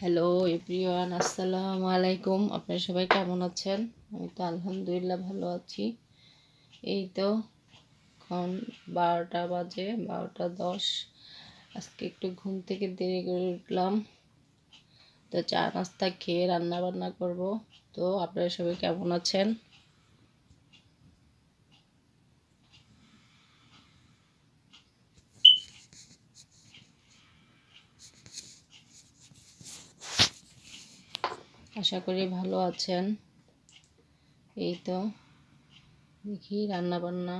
Hello everyone আসসালামু আলাইকুম আপনারা সবাই কেমন আছেন? আমি তো আলহামদুলিল্লাহ ভালো আছি। এই তো এখন বারোটা বাজে, বারোটা দশ। আজকে একটু ঘুম থেকে দেরি করে উঠলাম। তো চা নাস্তা খেয়ে রান্না বান্না করব। তো আপনারা সবাই কেমন আছেন? আশা করি ভালো আছেন। এই তো দেখি রান্না বান্না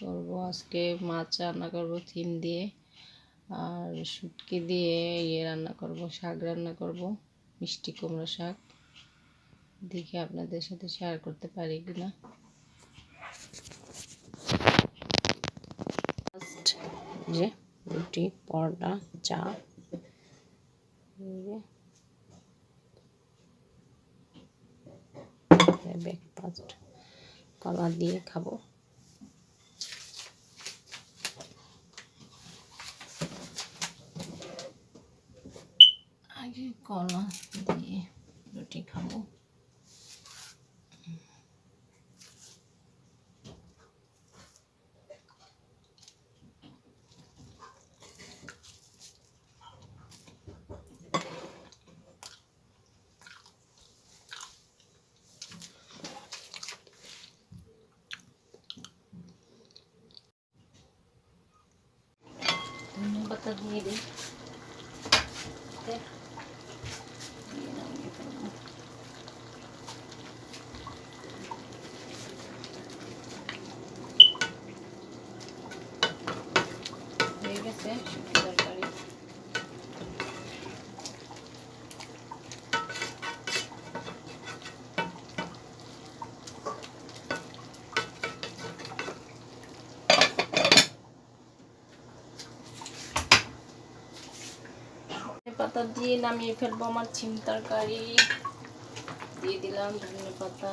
করব আজকে, মাছ রান্না করব থিম দিয়ে, আর শুটকি দিয়ে ইয়ে রান্না করব, শাক রান্না করব, মিষ্টি কুমড়ো শাক। দেখি আপনাদের সাথে শেয়ার করতে পারি কিনা। যে রুটি, পরোটা, চা এই যে ব্রেকফাস্ট কলা দিয়ে খাব। আগে কলা দিয়ে রুটি খাব। ধনে পাতা দিয়ে দিই তে দিয়ে নামিয়ে ফেলব। হয়ে গেছে শুকনো তরকারি ধনে পাতা দিয়ে নামিয়ে ফেলব আমার ছিম তরকারি। দিয়ে দিলাম ধনে পাতা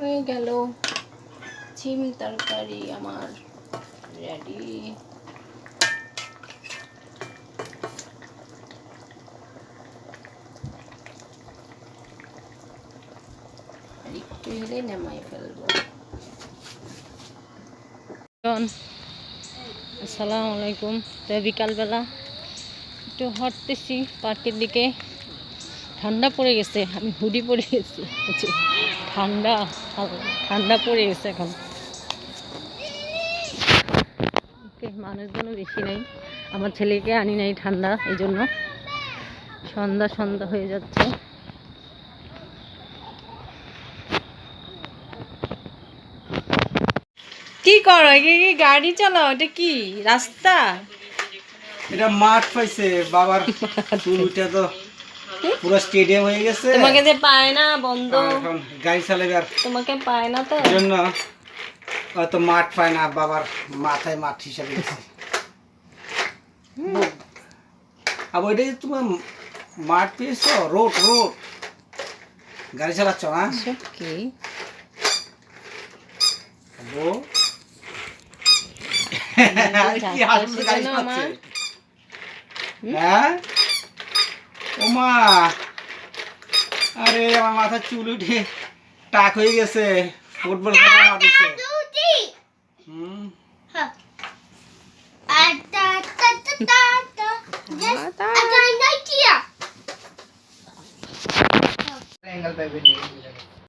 হয়ে গেল। ছিম তরকারি আমার রেডি একটু হলে নামাই ফেলব। আসসালামু আলাইকুম। তো বিকালবেলা একটু হাঁটতেছি, পার্কের দিকে। ঠান্ডা পড়ে গেছে, আমি হুডি পরে গেছি। ঠান্ডা ঠান্ডা পড়ে গেছে এখন। মানুষজনও বেশি নেই। আমার ছেলেকে আনি নাই ঠান্ডা, এই জন্য সন্ধ্যা সন্ধ্যা হয়ে যাচ্ছে। কি করো? কি গাড়ি চালাও, এটা কি? রাস্তা? এটা মাঠ পাইছে, বাবার তো। পুরো স্টেডিয়াম হয়ে গেছে। তোমাকে যে পায় না বন্ধ। গাড়ি চালাবে আর। তোমাকে পায় না তো। জন্য হয়তো মাঠ পায় না বাবার মাথায় মাঠ হিসাবে গেছে। আর ওইটা যে তোমার মাঠ পেয়েছ? Road road. গাড়ি চালাচ্ছ না কি? ও কি হ্যাঁ? ওমা আরে আমার মাথার চুল উঠে টাক হয়ে গেছে ফুটবল খেলা মারছে হুম। আচ্ছা,